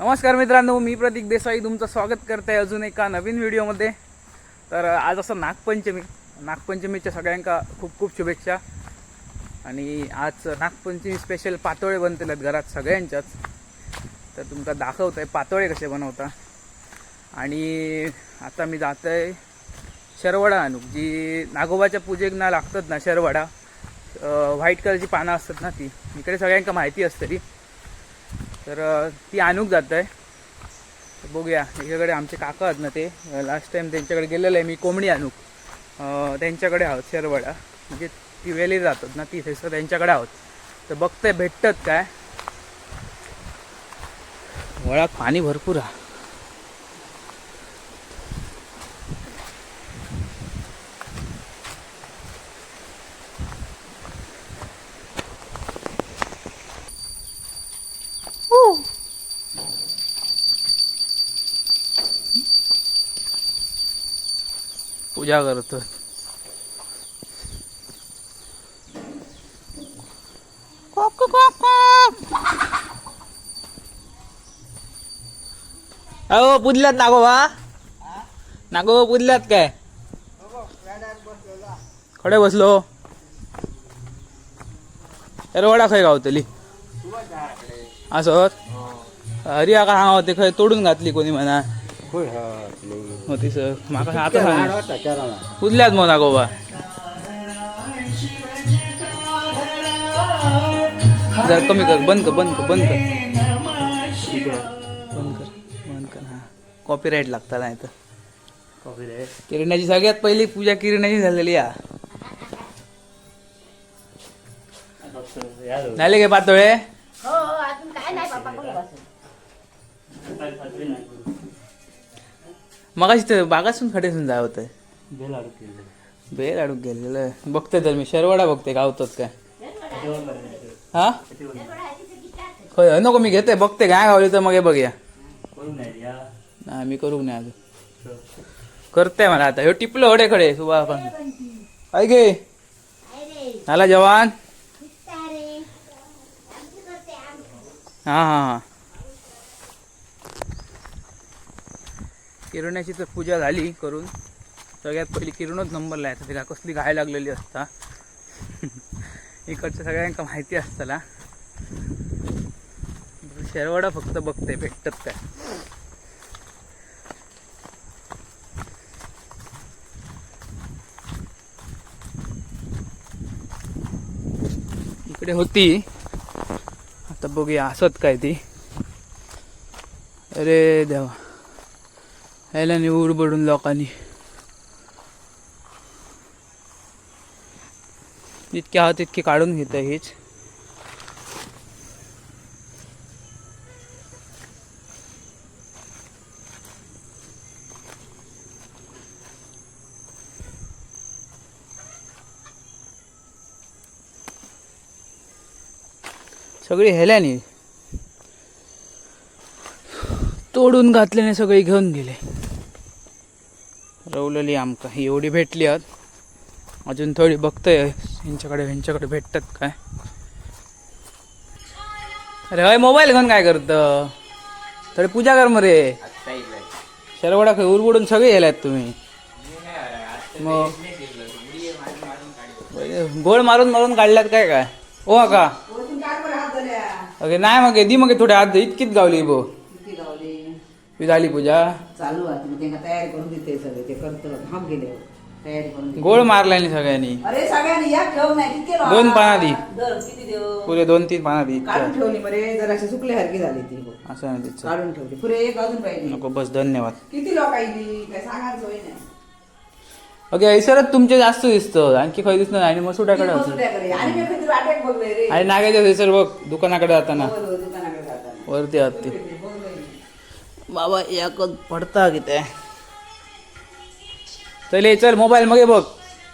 नमस्कार मित्रांनो मी प्रतीक देसाई तुमचं स्वागत करते अजून एका नवीन व्हिडिओमध्ये. तर आज असं नागपंचमी नागपंचमीच्या सगळ्यांका खूप खूप शुभेच्छा. आणि आज नागपंचमी स्पेशल पातोळे बनतलेत घरात सगळ्यांच्याच. तर तुमका दाखवत आहे पातोळे कसे बनवता. आणि आता मी जात आहे शरवडा आणू जी नागोबाच्या पूजेक ना लागतात ना शरवडा व्हाईट कलरची पानं असतात ना ती. इकडे सगळ्यांका माहिती असते ती. तर ती आणूक जात आहे तर बघूया इकडे आमचे काका आहेत ना ते. लास्ट टाईम त्यांच्याकडे गेलेलं आहे मी कोंबडी आणूक. त्यांच्याकडे आहोत शेरवाडा. म्हणजे ती वेली जातात ना ती थंयसर त्यांच्याकडे आहोत. तर बघतंय भेटतात काय? वळात पाणी भरपूर आहे. पूजा करतो अहो पुजल्यात नागोबा नागोबा पुजल्यात काय? खडे बसलो. एरवाडा खंय गावतली असत हरी आका हांगा होते खंय तोडून घातली कोणी म्हणा. होती सर म्हाका आता सांग पुजल्यात मग नागोबा जर कमी कर बंद कर बंद कर बंद कर. बंद कर बंद कर. हा. कॉपीराईट लागता नाही तर. किरण्याची सगळ्यात पहिली पूजा किरण्याची झालेली या. झाले गे पातोळे? मगाशी तर बागासून खडेसून जाय होतं बेल अडूक गेलेलं. बघते तर मी. शरवाडा बघते गावतात काय? हा? खय नको मी घेते बघते काय गावली तर मग हे बघूया नाही मी करू नाही अजून. करते मला आता. ह्यो टिपलो होडे खडे सुबा पण. ऐक गे. झाला जवान. हा हा हा. किरण्याची तर पूजा झाली करून. सगळ्यात पहिली किरणच नंबरला आहे. तिला कसली गाय लागलेली असता. इकडच्या सगळ्यांका माहिती असताना शेरवाडा फक्त बघते भेटतात काय? इकडे होती. आता बघूया असत काय ती? अरे देवा. ह्याला निवड बडून लोकांनी जितके आहोत तितके काढून घेत हेच. सगळी हेल्यानी तोडून घातल्याने सगळे घेऊन गेले. रवलेली आमका. ही एवढी भेटली आहात अजून थोडी बघतोय. यांच्याकडे ह्यांच्याकडे भेटतात काय? अरे हय मोबाईल घेऊन काय करत? थोडी पूजा कर मरे. शरवडा खाय उरबुडून सगळे गेल्यात तुम्ही. मग गोळ मारून मारून काढल्यात काय काय? ओ का? ओके नाही मग दी मग थोडे हात इतकीच गावली बो. ही झाली पूजा. चालू आहे. तुम्ही त्यांना तयारी करून देते सगळे. ते करतो हाफ गेले. तयारी करून देते. गोळ मारल्यानी सगळ्यांनी. अरे सगळ्यांनी या ठेव नाही. किती? दोन पाना दी. दर किती देऊ? पुरे दोन तीन पाना दे काढून ठेवली मरे. जराशी सुकल्यासारखी झाली ती. असं नाही तिचं. काढून ठेवली. पुरे एक अजून पाहिजे नको बस धन्यवाद. किती लोक आली काय सांगायचं होय नाही. ओके ऐसरच तुमचे जास्त दिसतं. आणखी काही दिसत नाही. आणि किती होतं घरी. आणि मी कधी वाटेत बघलोय रे. आणि नागाच्या बघ दुकानाकडे जाताना. हो, हो, दुकानाकडे जाताना. वरती आत ते. बाबा याकच पडता किती? चल ये, चल मोबाईल मग बघ.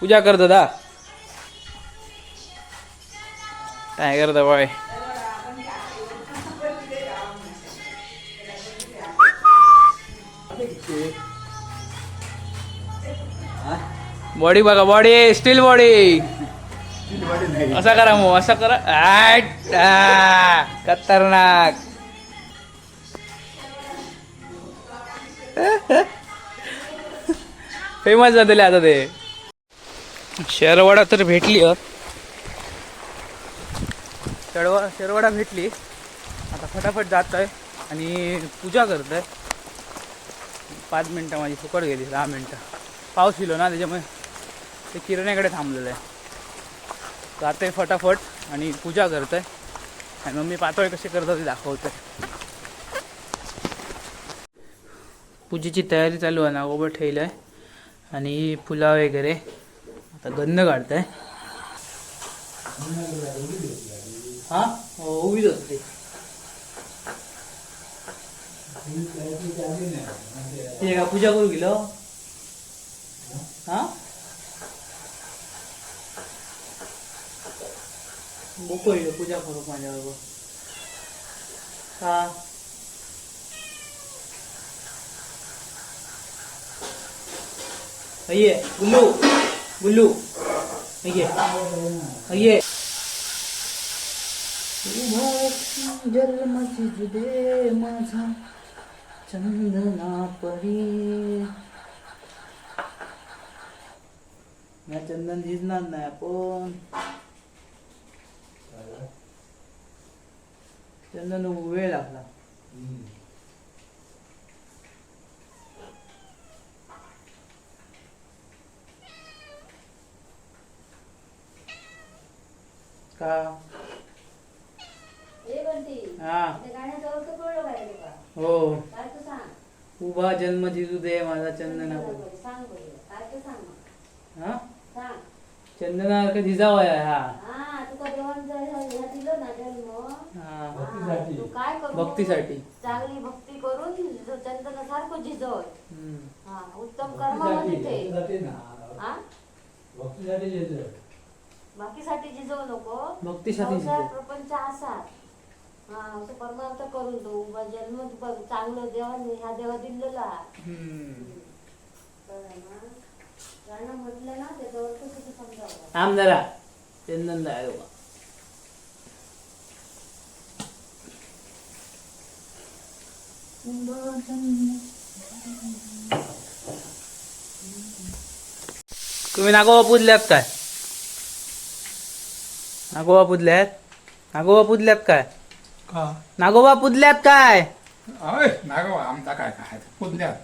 पूजा कर दादा. काय करता बाय? बॉडी बघा बॉडी स्टील बॉडी. असा करा मग असा करा. खतरनाक. फेमस झालेले आता ते. शेरवाडा तर भेटली अ. शेरवा शेरवाडा भेटली. आता फटाफट जात आहे आणि पूजा करत आहे पाच मिनटं माझी फुकट गेली दहा मिनटं. पाऊस येलो ना त्याच्यामुळे. ते किरण्याकडे थांबलेलं आहे. जाते फटाफट आणि पूजा करत आहे आणि मम्मी पातोळे कसे करतात ते दाखवते पूजेची तयारी चालू आहे नागोबा ठेवलं आहे आणि फुला वगैरे. आता गंध काढताय. हा? हो उभीच असते ते का पूजा करू गेलो हो? हा? बोको पूजा करू माझ्याबरोबर. हा? अये गुल्लू गुल्लू अये अये जन्मची जुदे माझा चंदना परी या चंदन झिजणार नाही आपण चंदन वेळ लागला का? हे. हा. हो उभा जन्म जिजू दे माझा चंदना. हा? चंदना का जिजावा आहे हा. हा तुका देवान जर ह्या दिलं ना जन्म? हा. हा, तू काय करू? भक्तीसाठी. चांगली भक्ती करून चंदनासारखं झिजव हम्म. हा उत्तम ते. हा? बाकीसाठी झिजवू नको. भक्तीसाठी संसार झिजव. प्रपंच असा. हा परमार्थ करून तो उभा जन्म बघ, चांगलं देवाने ह्या देवा दिलेला. हम्म. कळलं ना? गाणं म्हटलं ना त्याचा अर्थ किती समजावं? थांब जरा. चंदन आहे बघा. तुम्ही नागोबा पुजल्यात काय? नागोबा पुजल्यात नागोबा पुजल्यात काय? का? नागोबा पुजल्यात काय? अय नागो आमचा काय काय? पुजल्यात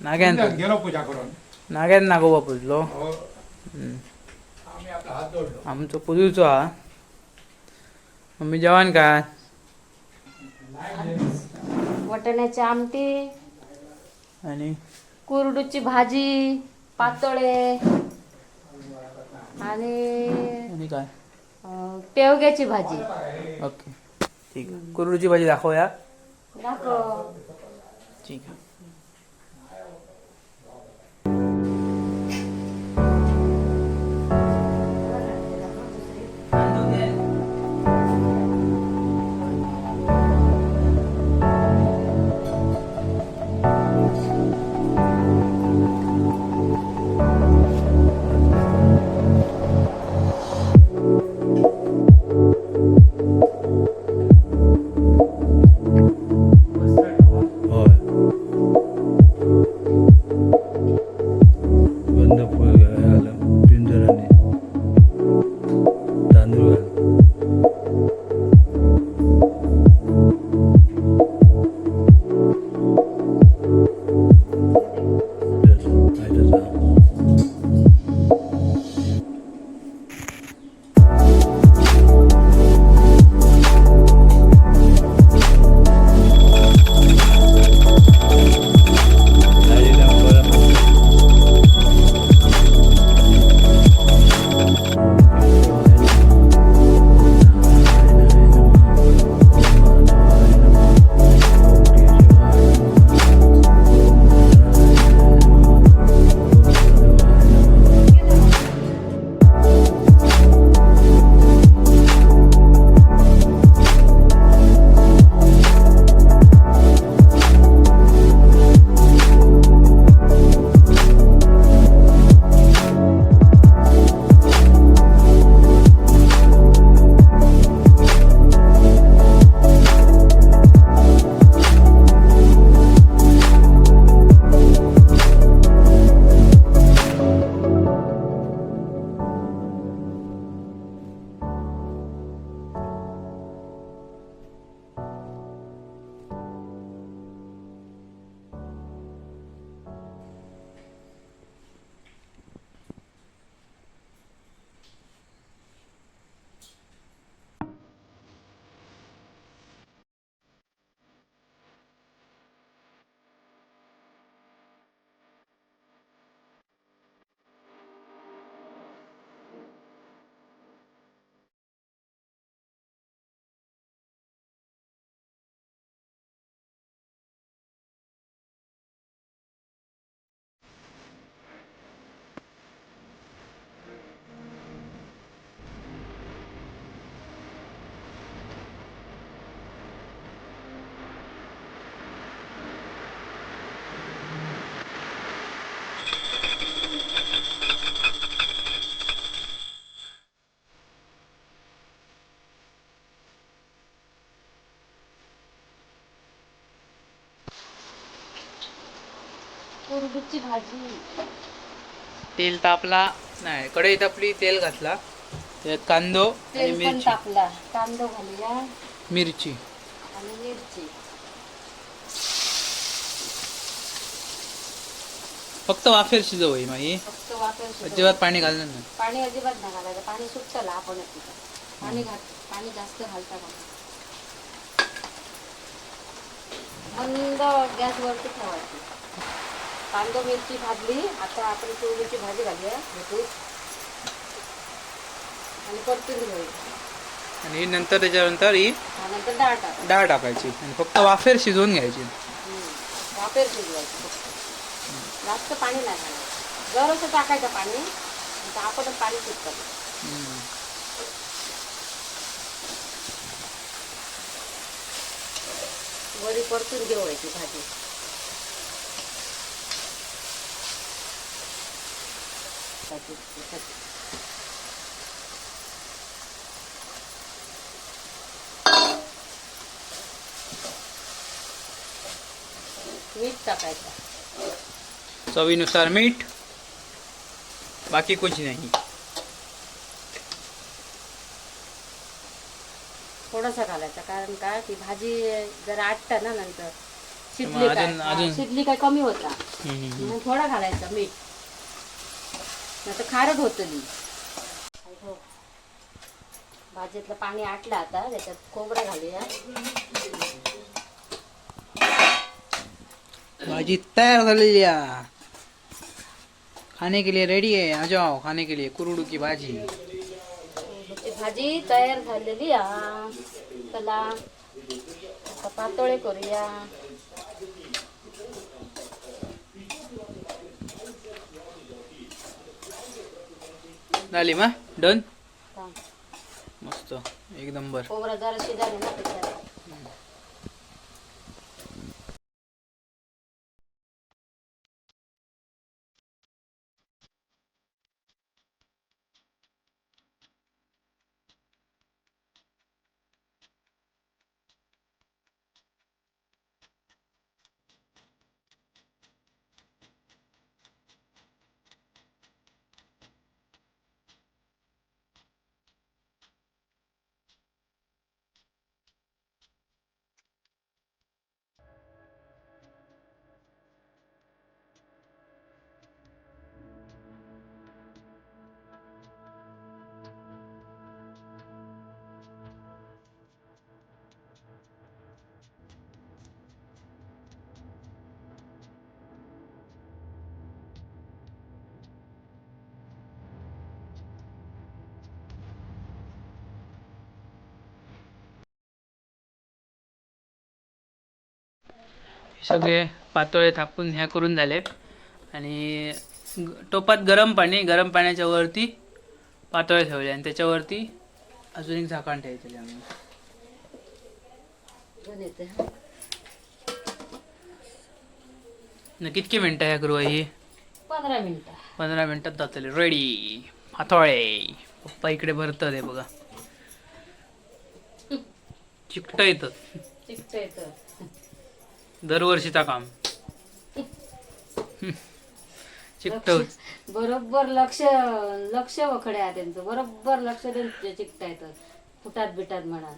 नाग्यान गेलो पूजा करून. नाग्यान नागोबा पुजलो. हो. हम्म. आम्ही आपला हात जोडलो. आमचो पुजूचो हा. मम्मी जेवण काय? वटण्याची आमटी आणि? कुरडूची भाजी पातोळे आणि आणि काय? अं, पेवग्याची भाजी. ओके. ठीक आहे. कुरडूची भाजी दाखवूया दाखव. ठीक आहे. भाजी. तेल तापला नाही कढईत आपली तेल घातला. त्यात कांदो आणि तेल पण मिरची. टाकला कांदा घालूया. मिरची. आणि मिरची. फक्त वाफेर शिजव ही माई. फक्त वापर अजिबात पाणी घालणार नाही. पाणी अजिबात नाही घालायचं. पाणी सुटतं आपण पाणी घाल पाणी जास्त घालता का? मंद गॅसवरती ठेवायची. कांदा मिरची भाजली. आता आपण कोरडूची भाजी घालूया. भेटू. आणि परतून घेऊया. आणि नंतर त्याच्यानंतर ही त्यानंतर डाळ टाका डाळ टाकायची. आणि फक्त वाफेर शिजवून घ्यायची. वापेर शिजवायचं फक्त. जास्त पाणी नाही घालायचं. जरासं टाकायचं पाणी. आता आपणच पाणी सुटतं. हम्म. वरी परतून घेवायची भाजी. मीठ टाकायचं. चवीनुसार मीठ बाकी कुछ नाही. थोडासा घालायचा कारण काय की भाजी जर आटता ना नंतर. शिजली काय? शिजली काय कमी होता थोडा घालायचा मीठ. नाही तर खारट होतं ली भाजीतलं पाणी आटलं आता त्याच्यात खोबरं घालूया. भाजी तयार झालेली आहे. खाने के लिए रेडी है आ जाओ खाने के लिए. कुरुडू की भाजी भाजी तयार झालेली आ चला पातोळे करूया. झाली मा डन. मस्त एक नंबर. सगळे पातोळे थापून ह्या करून झाले आणि टोपात गरम पाणी गरम पाण्याच्या वरती पातोळे ठेवले आणि त्याच्यावरती अजून एक झाकण ठेवायचे आम्ही. कितकी मिनटं ह्या करू ही पंधरा मिनिटं. पंधरा मिनिटात जातले रेडी पातोळे. पप्पा इकडे भरतात हे बघा. चिकट येतं. चिकट येतं. दरवर्षीचा काम. चिकट बरोबर लक्ष लक्ष वखडे आहे त्यांचं. बरोबर लक्ष देऊन ते चिकटा येतं फुटात बिटात म्हणा.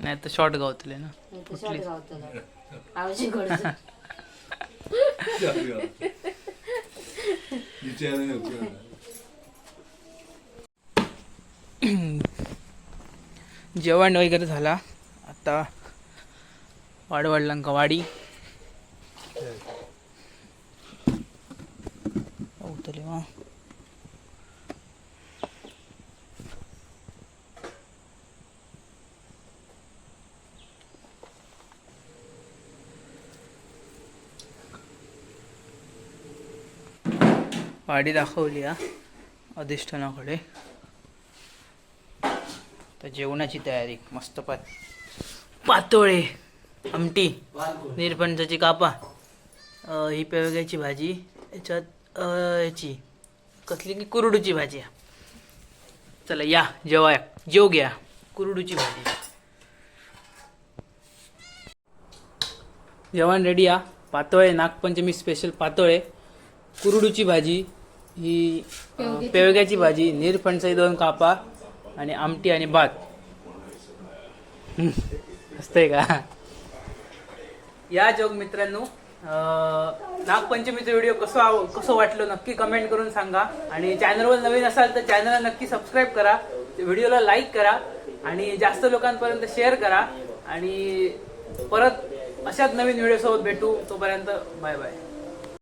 नाही तर शॉर्ट गावतले ना. शॉर्ट गावतं आवशी घडचं जेवण वगैरे झाला. आता वाडवडिलांका वाडी पावतले वा वाडी दाखवली हा अधिष्ठानाकडे तर जेवणाची तयारी मस्त पात पातोळे आमटी निरपंचाची कापा ही पेवग्याची भाजी याच्यात याची कसली की कुरडूची भाजी आहे. चला या जेवा जेव घ्या कुरडूची भाजी. जेवण रेडी आ पातोळे नागपंचमी स्पेशल पातोळे. कुरडूची भाजी ही पेवग्याची भाजी. निरफणसाई दोन कापा आणि आमटी आणि भात. असतंय का? या जोग मित्रांनो नागपंचमीचा व्हिडिओ कसं कसं वाटलं नक्की कमेंट करून सांगा. आणि चॅनलवर नवीन असाल तर चॅनलला नक्की सबस्क्राईब करा. व्हिडिओला लाईक करा. आणि जास्त लोकांपर्यंत शेअर करा. आणि परत अशाच नवीन व्हिडिओसोबत भेटू. तोपर्यंत बाय बाय